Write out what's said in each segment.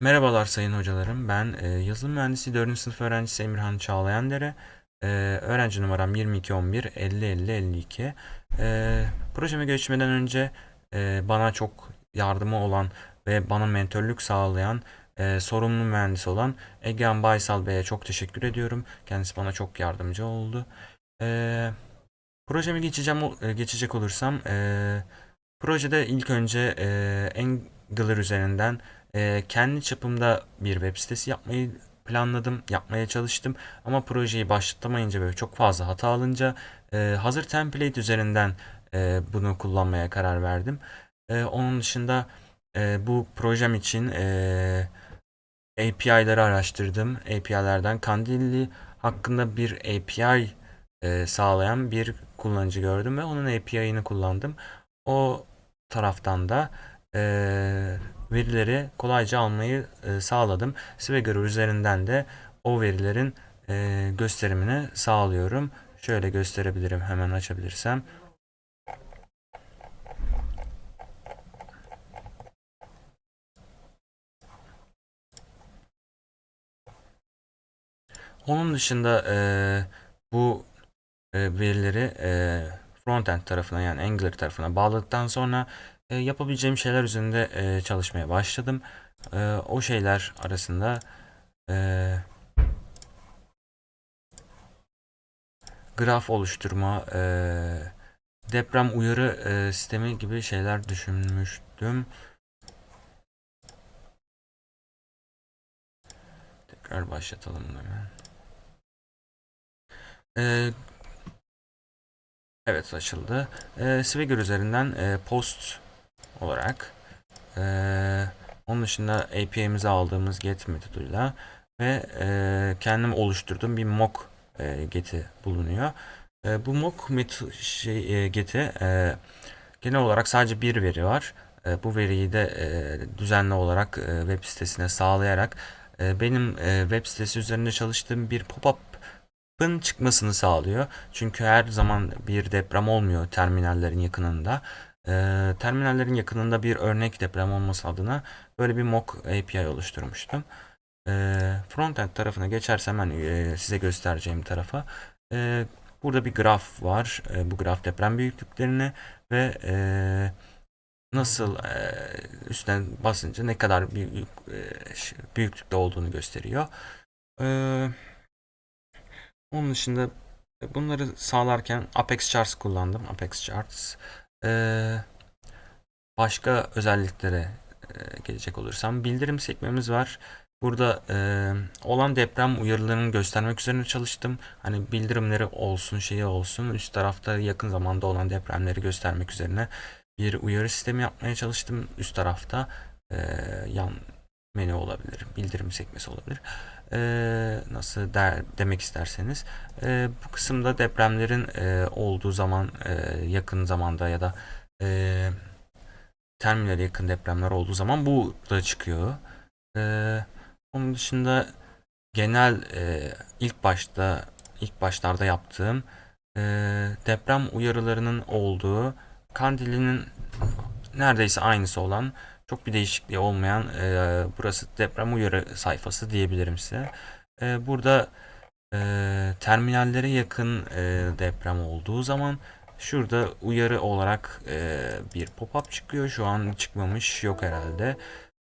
Merhabalar sayın hocalarım. Ben e, yazılım mühendisi 4. sınıf öğrencisi Emirhan Çağlayandere. E, öğrenci numaram 2211 50 50 52. E, projeme geçmeden önce e, bana çok yardımı olan ve bana mentörlük sağlayan e, sorumlu mühendis olan Egehan Baysal Bey'e çok teşekkür ediyorum. Kendisi bana çok yardımcı oldu. E, projeme geçeceğim e, geçecek olursam e, projede ilk önce e, Angular üzerinden ee, kendi çapımda bir web sitesi yapmayı planladım, yapmaya çalıştım. Ama projeyi başlatamayınca böyle çok fazla hata alınca e, hazır template üzerinden e, bunu kullanmaya karar verdim. E, onun dışında e, bu projem için e, API'ları araştırdım. API'lerden Kandilli hakkında bir API e, sağlayan bir kullanıcı gördüm ve onun API'ını kullandım. O taraftan da e, verileri kolayca almayı e, sağladım. Swagger üzerinden de o verilerin e, gösterimini sağlıyorum. Şöyle gösterebilirim hemen açabilirsem. Onun dışında e, bu e, verileri e, frontend tarafına yani Angular tarafına bağladıktan sonra e, yapabileceğim şeyler üzerinde e, çalışmaya başladım. E, o şeyler arasında e, graf oluşturma, e, deprem uyarı e, sistemi gibi şeyler düşünmüştüm. Tekrar başlatalım hemen. E, evet açıldı. E, Swagger üzerinden e, post olarak e, onun dışında API'mizi aldığımız get metoduyla ve e, kendim oluşturduğum bir mock e, get'i bulunuyor. E, bu mock met şey, e, get'i e, genel olarak sadece bir veri var. E, bu veriyi de e, düzenli olarak e, web sitesine sağlayarak e, benim e, web sitesi üzerinde çalıştığım bir pop-up'ın çıkmasını sağlıyor. Çünkü her zaman bir deprem olmuyor terminallerin yakınında e, terminallerin yakınında bir örnek deprem olması adına böyle bir mock API oluşturmuştum. E, frontend tarafına geçersem ben e, size göstereceğim tarafa. E, burada bir graf var. E, bu graf deprem büyüklüklerini ve e, nasıl e, üstten basınca ne kadar büyük, e, büyüklükte olduğunu gösteriyor. E, onun dışında bunları sağlarken Apex Charts kullandım. Apex Charts. Başka özelliklere gelecek olursam bildirim sekmemiz var. Burada e, olan deprem uyarılarını göstermek üzerine çalıştım. Hani bildirimleri olsun, şeyi olsun. Üst tarafta yakın zamanda olan depremleri göstermek üzerine bir uyarı sistemi yapmaya çalıştım. Üst tarafta e, yan menü olabilir, bildirim sekmesi olabilir. E, nasıl der, demek isterseniz. E, bu kısımda depremlerin e, olduğu zaman e, yakın zamanda ya da e, terminale yakın depremler olduğu zaman bu da çıkıyor. E, onun dışında genel e, ilk başta ilk başlarda yaptığım e, deprem uyarılarının olduğu Kandili'nin neredeyse aynısı olan çok bir değişikliği olmayan e, burası deprem uyarı sayfası diyebilirim size. E, burada e, terminallere yakın e, deprem olduğu zaman şurada uyarı olarak e, bir pop-up çıkıyor. Şu an çıkmamış yok herhalde.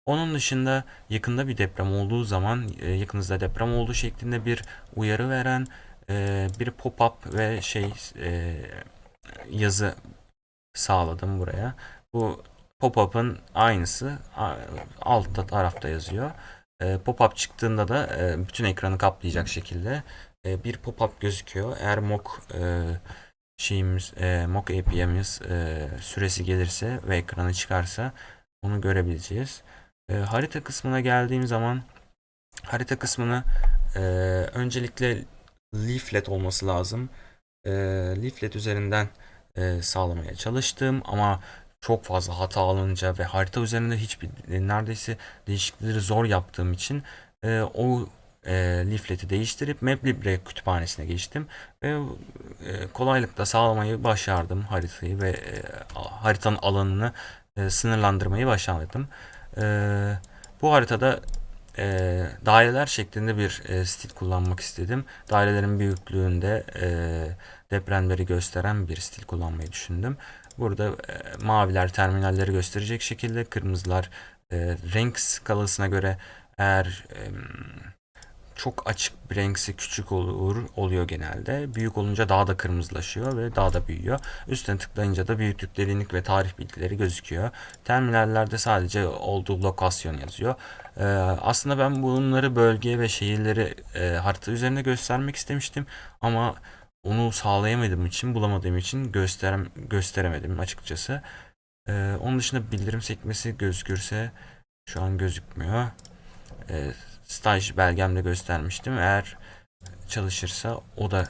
Onun dışında yakında bir deprem olduğu zaman e, yakınızda deprem olduğu şeklinde bir uyarı veren e, bir pop-up ve şey e, yazı sağladım buraya. Bu pop-up'ın aynısı altta tarafta yazıyor. E, pop-up çıktığında da e, bütün ekranı kaplayacak şekilde e, bir pop-up gözüküyor. Eğer mock şeyimiz mock API'miz süresi gelirse ve ekranı çıkarsa onu görebileceğiz. harita kısmına geldiğim zaman harita kısmını öncelikle leaflet olması lazım. leaflet üzerinden sağlamaya çalıştım ama çok fazla hata alınca ve harita üzerinde hiçbir neredeyse değişiklikleri zor yaptığım için e, o e, leaflet'i değiştirip MapLibre kütüphanesine geçtim ve e, kolaylıkla sağlamayı başardım haritayı ve e, haritanın alanını e, sınırlandırmayı başardım. E, bu haritada e, daireler şeklinde bir e, stil kullanmak istedim. Dairelerin büyüklüğünde e, depremleri gösteren bir stil kullanmayı düşündüm. Burada e, maviler terminalleri gösterecek şekilde, kırmızılar e, renk skalasına göre eğer e, çok açık bir renksi küçük olur oluyor genelde. Büyük olunca daha da kırmızılaşıyor ve daha da büyüyor. Üstüne tıklayınca da büyüklük, derinlik ve tarih bilgileri gözüküyor. Terminallerde sadece olduğu lokasyon yazıyor. Ee, aslında ben bunları bölge ve şehirleri e, harita üzerinde göstermek istemiştim ama onu sağlayamadığım için, bulamadığım için gösterem gösteremedim açıkçası. Ee, onun dışında bildirim sekmesi gözükürse şu an gözükmüyor. Ee, staj belgemde göstermiştim. Eğer çalışırsa o da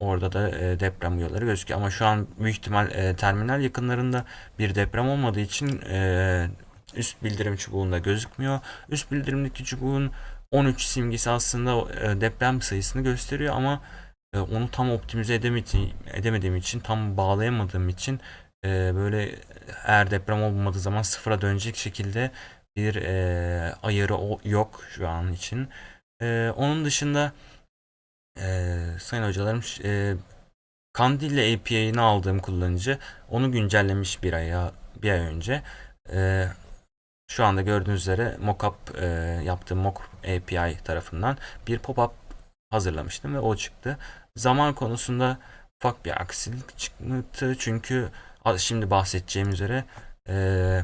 orada da e, deprem uyarıları gözüküyor. Ama şu an büyük ihtimal e, terminal yakınlarında bir deprem olmadığı için e, üst bildirim çubuğunda gözükmüyor. Üst bildirimdeki çubuğun 13 simgesi aslında e, deprem sayısını gösteriyor ama onu tam optimize edemedi, edemediğim için, tam bağlayamadığım için e, böyle eğer deprem olmadığı zaman sıfıra dönecek şekilde bir e, ayarı yok şu an için. E, onun dışında e, sayın hocalarım e, Kandilli API'ni aldığım kullanıcı onu güncellemiş bir aya bir ay önce. E, şu anda gördüğünüz üzere mockup e, yaptığım mock API tarafından bir pop-up hazırlamıştım ve o çıktı. Zaman konusunda ufak bir aksilik çıktı çünkü şimdi bahsedeceğim üzere e,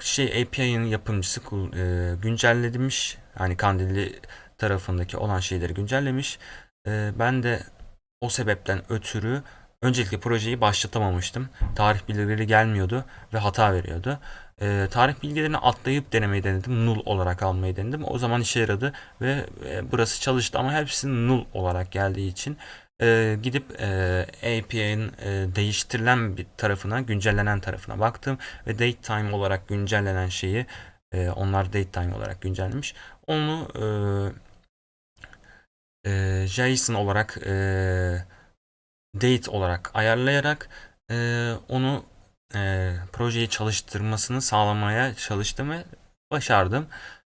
şey API'nin yapımcısı e, güncellemiş. Yani Kandilli tarafındaki olan şeyleri güncellemiş. E, ben de o sebepten ötürü öncelikle projeyi başlatamamıştım. Tarih bilgileri gelmiyordu ve hata veriyordu. E, tarih bilgilerini atlayıp denemeyi denedim. Null olarak almayı denedim. O zaman işe yaradı ve e, burası çalıştı ama hepsi null olarak geldiği için e, gidip e, API'nin e, değiştirilen bir tarafına, güncellenen tarafına baktım ve datetime olarak güncellenen şeyi e, onlar datetime olarak güncellemiş. Onu e, e, JSON olarak e, date olarak ayarlayarak e, onu e, projeyi çalıştırmasını sağlamaya çalıştım ve başardım.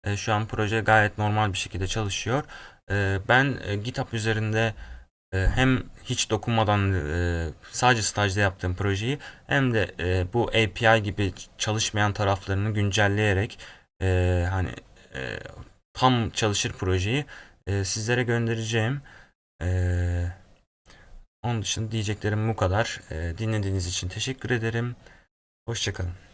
E, şu an proje gayet normal bir şekilde çalışıyor. E, ben e, GitHub üzerinde e, hem hiç dokunmadan e, sadece stajda yaptığım projeyi hem de e, bu API gibi çalışmayan taraflarını güncelleyerek e, hani e, tam çalışır projeyi e, sizlere göndereceğim. E, onun dışında diyeceklerim bu kadar. E, dinlediğiniz için teşekkür ederim. Hoşçakalın.